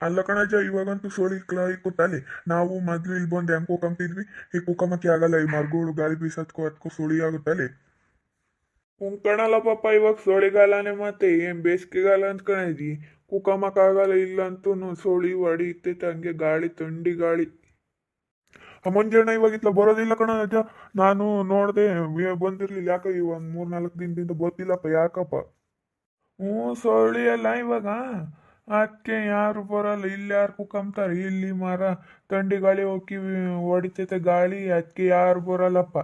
ಅಲ್ಲ ಕಣಜ, ಇವಾಗಂತೂ ಸೋಳಿ ಕ್ಲಾಯಿ ಕೊಟ್ಟಲ್ಲಿ. ನಾವು ಮೊದ್ಲು ಇಲ್ಲಿ ಬಂದು ಹೆಂಗ್ ಕೂಕಂತಿದ್ವಿ ಈ ಕೂಕಮಕ್ಕೆ ಆಗಲ್ಲ, ಈ ಮರಗಳು ಗಾಳಿ ಬೀಸತ್ಕೋ ಅದಕ್ಕೂ ಸುಳಿ ಆಗುತ್ತಲ್ಲಿ. ಕುಂಕಣಲ್ಲ ಪಾಪ, ಇವಾಗ ಸೋಳಿಗಾಲನೇ ಮತ್ತೆ, ಏನ್ ಬೇಸಿಗೆಗಾಲ ಅಂದ್ಕೊಂಡಿದ್ದಿ ಕುಕಮಕ್ಕಾಗಲ್ಲ ಇಲ್ಲ ಅಂತೂ ಸೋಳಿ ಹೊಡಿತೈತೆ ಹಂಗೆ ಗಾಳಿ ಥಂಡಿ ಗಾಳಿ. ಮುಂಜಾನೆ ಇವಾಗ ಇತ್ಲ ಬರೋದಿಲ್ಲ ಕಣ ಅಜ್ಜ ನಾನು ನೋಡಿದೆ ಬಂದಿರ್ಲಿಲ್ಲ. ಯಾಕ ಈ ಒಂದ್ ಮೂರ್ ನಾಲ್ಕು ದಿನದಿಂದ ಗೊತ್ತಿಲ್ಲಪ್ಪ ಯಾಕಪ್ಪ? ಹ್ಞೂ ಸೋಳಿ ಅಲ್ಲ ಇವಾಗ. ಅದಕ್ಕೆ ಯಾರು ಬರಲ್ಲ. ಇಲ್ಲಿ ಯಾರು ಕುಕ್ಕಂತಾರೆ ಇಲ್ಲಿ ಮರ ಥಂಡಿ ಗಾಳಿ ಹೋಗಿ ಹೊಡಿತೈತೆ ಗಾಳಿ. ಅದಕ್ಕೆ ಯಾರು ಬರಲ್ಲಪ್ಪ.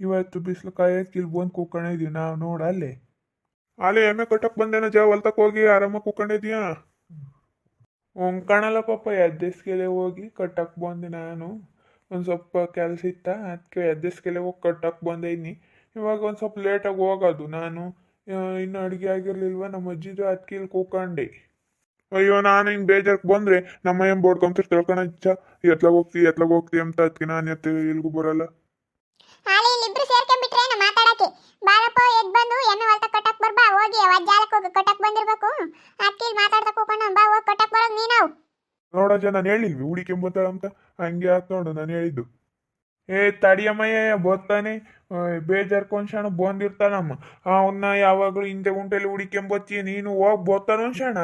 ಇವತ್ತು ಬಿಸಿಲು ಕಾಯಕ್ಕೆ ಇಲ್ಲಿ ಬಂದು ಕೂಕೊಂಡಿದ್ದೀವಿ ನಾವು ನೋಡಿ ಅಲ್ಲಿ. ಎಮ್ಮೆ ಕಟ್ಟಕ್ ಬಂದೇನ ಜಾ ಹೋಗಿ ಆರಾಮಾಗಿ ಕೂಕೊಂಡಿದ್ಯಾ ಉಂಕಣಲ್ಲ ಪಾಪ ಎದ್ದೆಸ್ಕೆಲೆ ಹೋಗಿ ಕಟ್ಟಕ್ಕೆ ಬಂದೆ ನಾನು. ಒಂದು ಸ್ವಲ್ಪ ಕೆಲಸ ಇತ್ತ. ಅದಕ್ಕೆ ಎದ್ದೆಸ್ಕೆಲೆ ಹೋಗಿ ಕಟ್ಟಕ್ ಬಂದಿದ್ದೀನಿ ಇವಾಗ ಒಂದು ಸ್ವಲ್ಪ ಲೇಟಾಗಿ ಹೋಗೋದು. ನಾನು ಇನ್ನು ಅಡುಗೆ ಆಗಿರಲಿಲ್ವ? ನಮ್ಮ ಅಜ್ಜಿದು ಅದಕ್ಕೆ ಇಲ್ಲಿ ಕೂಕೊಂಡೆ ಅಯ್ಯೋ ನಾನು ಹಿಂಗ್ ಬೇಜಾರ್ಕ್ ಬಂದ್ರೆ ನಮ್ಮ ಏನ್ ಬೋಡ್ಕೊಂತಿರ್ತಾಳ ಕಣ. ಇಚ್ಚ ಎತ್ಲಾಗ ಹೋಗ್ತಿ ಎತ್ಲಾಗ ಹೋಗ್ತಿ ಅಂತ ಅದಕ್ಕೆ ನಾನು ಎತ್ತ ಇಲ್ಗೂ ಬರಲ್ಲ. ಹಾಲಿ ಇಲ್ಲಿಬ್ರು ಸೇರ್ಕೊಂಡ್ಬಿಟ್ರೆ ನಾ ಮಾತಾಡಕ್ಕೆ. ಬಾರಪ್ಪ ಎದ್ ಬಂದು ಎಮ್ಮೆ ಹೊಲ್ತ ಕಟ್ಟಕ್ ಬರ್ಬಾ ಹೋಗಿ ವಜ್ಜಾಲಕ್ಕೆ ಹೋಗಿ ಕಟ್ಟಕ್ ಬಂದಿರ್ಬೇಕು. ಅಕ್ಕಿ ಮಾತಾಡ್ತಾ ಕೂಕೊಂಡು ಬಾ ಹೋಗಿ ಕಟ್ಟಕ್ ಬರೋದು ನೀನಾವು ನೋಡಜ್ಜ ನಾನು ಹೇಳಿಲ್ವಿ ಹುಡಿಕೆಂಬತ್ತಾಳ ಅಂತ. ಹಂಗೆ ಆತ್ ನೋಡು ನಾನು ಹೇಳಿದ್ದು. ಏ ತಡಿಯಮ್ಮಯ್ಯ ಬೋತ್ತಾನೆ. ಬೇಜಾರ್ಕೊಂಡ್ ಶಣ ಬಂದಿರ್ತಾನಮ್ಮ ಅವನ್ನ ಯಾವಾಗಲೂ ಹಿಂದೆ ಗುಂಟೆಲಿ ಹುಡಿಕೆಂಬತ್ತಿ ನೀನು ಹೋಗಿ ಬೋತಾನ ಶಣ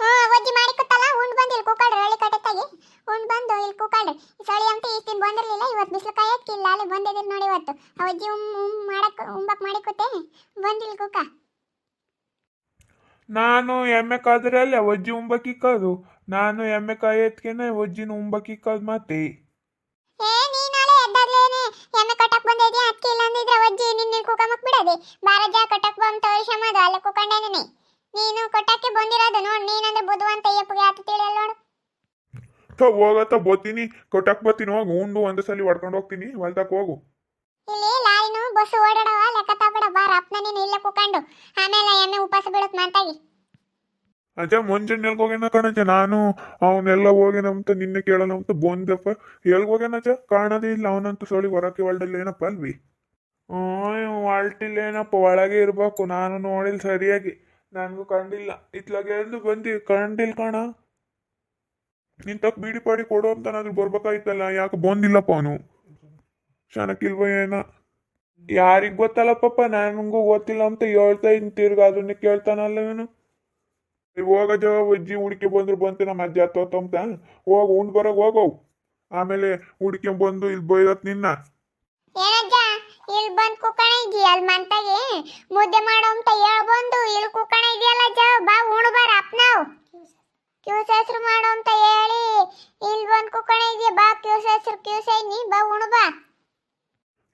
ಹ್ಞೂ ಒಜ್ಜಿ ಮಾಡಿ ಕೊಟ್ಟಲ್ಲ ಉಂಡ್ ಬಂದು ಇಲ್ಲಿ ಕೂಕಳ್ರಿ ಹಳ್ಳಿ ಕಟ್ಟತ್ತಾಗಿ ಉಂಡ್ ಬಂದು ಇಲ್ಲಿ ಸಳಿ ಅಂತ ಇಷ್ಟಿನ ಬಂದಿರಲಿಲ್ಲ ಬಂದಿರ್ಲಿಲ್ಲ ಇವತ್ತು ಬಿಸಿಲು ಕಾಯಕ್ಕೆ ಇಲ್ಲ ಅಲ್ಲಿ ಬಂದಿದ್ದೀರಿ ನೋಡಿ ಇವತ್ತು. ಅವಜ್ಜಿ ಅಜ್ಜಿ ಉಮ್ ಉಮ್ ಮಾಡಕ್ ಉಂಬಕ್ ಮಾಡಿ ಕೊಟ್ಟೆ ಬಂದಿಲ್ಲ ಕುಕ್ಕ. ನಾನು ಎಮ್ಮೆ ಕಾದ್ರೆ ಅವಜ್ಜಿ ಒಜ್ಜಿ ಉಂಬಕ್ಕಿಕ್ಕದು ನಾನು ಎಮ್ಮೆ ಕಾಯಿ ಅಜ್ಜಿನ ಉಂಬಕ್ಕಿಕ್ಕದು ಮತ್ತೆ ಏ ನೀನಾಲೆ ಎದ್ದಾಗ್ಲೇನೆ. ಎಮ್ಮೆ ಕಟ್ಟಕ್ ಬಂದಿದ್ಯಾ? ಅದಕ್ಕೆ ಇಲ್ಲ ಅಂದಿದ್ರೆ ಒಜ್ಜಿ ನಿನ್ನ ಮಕ್ ಬಿಡದೆ ಬಾರಜ ಕಟ್ಟಕ್ ಬಂತ ತೋರಿಸಮದು ಅಲ್ಲ ಕುಕ್ಕಂಡೇನೆ. ನೀನು ಕಟ್ಟಕ್ಕೆ ಬಂದಿರೋದು ನೋಡ್ ನೀನಂದ್ರೆ ತಿಳಿಯಲ್ಲ ನೋಡು ಥ ಹೋಗತ್ತ ಬೋತೀನಿ. ಕೊಟ್ಟಕ್ ಬತ್ತೀನಿ ಹೋಗಿ. ಉಂಡು ಒಂದೇ ಸಲ ಹೊಡ್ಕೊಂಡು ಹೋಗ್ತೀನಿ. ಹೊಲ್ತಕ್ ಹೋಗು. ಇಲ್ಲಿ ಲಾರಿನು ಬಸ್ ಓಡಾಡವ ಲೆಕ್ಕ ಬಿಡ ಬಾರ ಅಪ್ಪನ ನೀನು ಇಲ್ಲೇ ಕೂಕೊಂಡು ಆಮೇಲೆ ಎಮ್ಮೆ ಉಪವಾಸ ಬೀಳುತ್ತೆ ಮಾತಾಗಿ ಅಜ್ಜ ಮುಂಜಾನೆ ಎಲ್ಗ ಹೋಗ್ಯಾನ ಕಣಜ್ಜ. ನಾನು ಅವನೆಲ್ಲ ಅಂತ ನಿನ್ನೆ ಕೇಳೋಣ ಅಂತ ಬಂದಪ್ಪ. ಎಲ್ಗ್ ಹೋಗ್ಯಾನಜ್ಜ ಕಾಣದೇ ಇಲ್ಲ. ಅವನಂತೂ ಸೊಳಿ ಹೊರಕ್ಕೆ ಹೊಲ್ದಲ್ಲಿ ಏನಪ್ಪ ಅಲ್ವಿ? ಏನಪ್ಪ? ಒಳಗೆ ಇರ್ಬೇಕು. ನಾನು ನೋಡಿಲ್ಲ ಸರಿಯಾಗಿ. ನನಗೂ ಕಂಡಿಲ್ಲ. ಇತ್ಲಾಗ ಎಲ್ದು ಬಂದಿ? ಕಂಡಿಲ್ಲ ಕಣ? ನಿಂತಕ್ ಬೀಡಿ ಪಾಡಿ ಕೊಡು ಅಂತನಾದ್ರೂ ಬರ್ಬೇಕಾಯ್ತಲ್ಲ, ಯಾಕೆ ಬಂದಿಲ್ಲಪ್ಪ ಅವನು? ಶನಕ್ಕಿಲ್ವ ಏನ? ಯಾರಿಗ್ ಗೊತ್ತಲ್ಲ ಪಾಪ, ನನಗೂ ಗೊತ್ತಿಲ್ಲ ಅಂತ ಹೇಳ್ತಾ ಇನ್ ತಿರ್ಗ ಅದನ್ನ ಕೇಳ್ತಾನಲ್ಲ ಇವನು. ಜವ ಅಜ್ಜಿ ಹುಡುಕಿ ಬಂದ್ರು ಬಂತು ನಮ್ಮ ಅಜ್ಜ ಹತ್ತೋತಂತ ಹೋಗ ಉಂಡ್ ಬರಗ್ ಹೋಗವ್ ಆಮೇಲೆ ಹುಡುಕಿ ಬಂದು ಇಲ್ಲಿ ಬೈದತ್ ನಿನ್ನ. ಏನಜ್ಜ ಇಲ್ಲಿ ಬಂದು ಕೂಕಣ ಇದೀಯ ಅಲ್ಲಿ ಮಂತಾಗೆ? ಮುದ್ದೆ ಮಾಡೋ ಅಂತ ಹೇಳ್ಬಂದು ಇಲ್ಲಿ ಕೂಕಣ ಇದೆಯಲ್ಲ ಜವ ಬಾ ಉಣು ಬಾರ ಅಪ್ನಾವ್ ಕ್ಯೂಸ್ ಹೆಸರು ಮಾಡು ಅಂತ ಹೇಳಿ. ಇಲ್ಲಿ ಬಂದು ಕುಕ್ಕಣ ಇದೆಯಾ? ಬಾ ಕ್ಯೂಸ್ ಹೆಸ್ರು ಕ್ಯೂಸ್ ನೀ ಬಾ ಉಣ ಬಾ.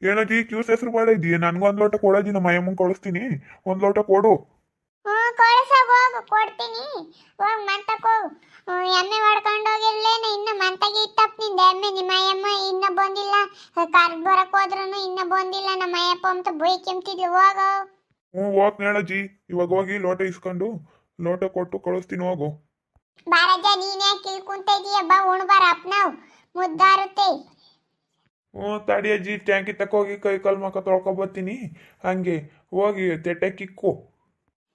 ಏನಜ್ಜಿ ಕ್ಯೂಸ್ ಹೆಸರು ಬೇಡ ಇದೆಯಾ ನನಗೂ ಒಂದು ಲೋಟ ಕೊಡಜ್ಜಿ ನಮ್ಮ ಅಯ್ಯಮ್ಮನ್ ಕಳಿಸ್ತೀನಿ ಒಂದು ಲೋಟ ಕೊಡು. ಹ್ಞೂ ಕಳ್ಸಾಗ ಹೋಗು ಕೊಡ್ತೀನಿ. ಹೋಗಿ ಮಂತಕ್ಕೆ ಹೋಗು. ಎಮ್ಮೆ ಹೊಡ್ಕೊಂಡು ಹೋಗಿರ್ಲೇನು ಇನ್ನು ಮಂತಗೆ ಇತ್ತಪ್ಪ ನಿಂದ ಎಮ್ಮೆ. ನಿಮ್ಮ ಅಯ್ಯಮ್ಮ ಇನ್ನ ಬಂದಿಲ್ಲ. ಕಾರ್ ಬರಕ್ ಹೋದ್ರೂ ಇನ್ನ ಬಂದಿಲ್ಲ. ನಮ್ಮ ಅಯ್ಯಪ್ಪ ಅಂತ ಬೈ ಕೆಮ್ತಿದ್ಲು ಹೋಗೋ. ಹ್ಞೂ ಹೋಗ್ ಹೇಳಜ್ಜಿ ಇವಾಗ ಹೋಗಿ ಲೋಟ ಇಸ್ಕೊಂಡು ಲೋಟ ಕೊಟ್ಟು ಕಳಿಸ್ತೀನಿ ಹೋಗು. ಬಾರಜ್ಜ ನೀನೇ ಯಾಕೆ ಕುಂತ ಇದೀಯ? ಬಾ ಉಣ್ಬಾರ ಅಪ್ನಾವ್ ಮುದ್ದಾರುತ್ತೆ. ಹ್ಞೂ ತಡಿ ಅಜ್ಜಿ ಟ್ಯಾಂಕಿ ತಕ್ಕೋಗಿ ಕೈ ಕಾಲು ಮಕ್ಕ ತೊಳ್ಕೊಬತ್ತೀನಿ ಹಂಗೆ ಹೋಗಿ ತೆಟ್ಟೆ ಕಿಕ್ಕು.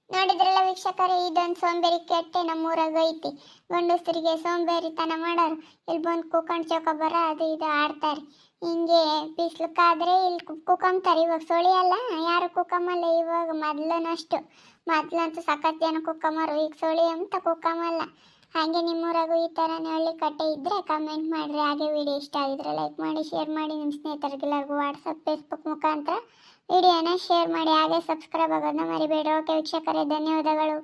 ನೋಡಿದ್ರಲ್ಲ ವೀಕ್ಷಕರೇ ಇದೊಂದು ಸೋಂಬೇರಿ ಕೆಟ್ಟೆ ನಮ್ಮೂರಾಗ ಐತಿ. ಗಂಡಸರಿಗೆ ಸೋಂಬೇರಿತನ ಮಾಡೋರು. ಇಲ್ಲಿ ಬಂದು ಕುಕ್ಕಂಡ್ ಚೌಕ ಅದು ಇದು ಆಡ್ತಾರೆ. ಹಿಂಗೆ ಬಿಸ್ಲಕ್ಕಾದ್ರೆ ಇಲ್ಲಿ ಕುಕ್ಕಂತಾರೆ ಇವಾಗ ಸೊಳಿ ಅಲ್ಲ, ಯಾರು ಕುಕ್ಕಮಲ್ಲ ಇವಾಗ ಮೊದ್ಲನಷ್ಟು. ಮೊದ್ಲಂತೂ ಸಖತ್ ಜನ ಕುಕ್ಕಮರು ಈಗ ಸೊಳಿ ಅಂತ ಕುಕ್ಕಮಲ್ಲ ಹಾಗೆ ನಿಮ್ಮೂರಾಗೂ ಈ ಥರ ಒಳ್ಳೆ ಕಟ್ಟೆ ಇದ್ದರೆ ಕಮೆಂಟ್ ಮಾಡಿರಿ. ಹಾಗೆ ವಿಡಿಯೋ ಇಷ್ಟ ಆಗಿದ್ರೆ ಲೈಕ್ ಮಾಡಿ ಶೇರ್ ಮಾಡಿ. ನಿಮ್ಮ ಸ್ನೇಹಿತರಿಗೆಲ್ಲರಿಗೂ ವಾಟ್ಸಪ್ ಫೇಸ್ಬುಕ್ ಮುಖಾಂತರ ವಿಡಿಯೋನ ಶೇರ್ ಮಾಡಿ. ಹಾಗೆ ಸಬ್ಸ್ಕ್ರೈಬ್ ಆಗೋದನ್ನ ಮರಿಬೇಡಿ ಓಕೆ ವೀಕ್ಷಕರೇ, ಧನ್ಯವಾದಗಳು.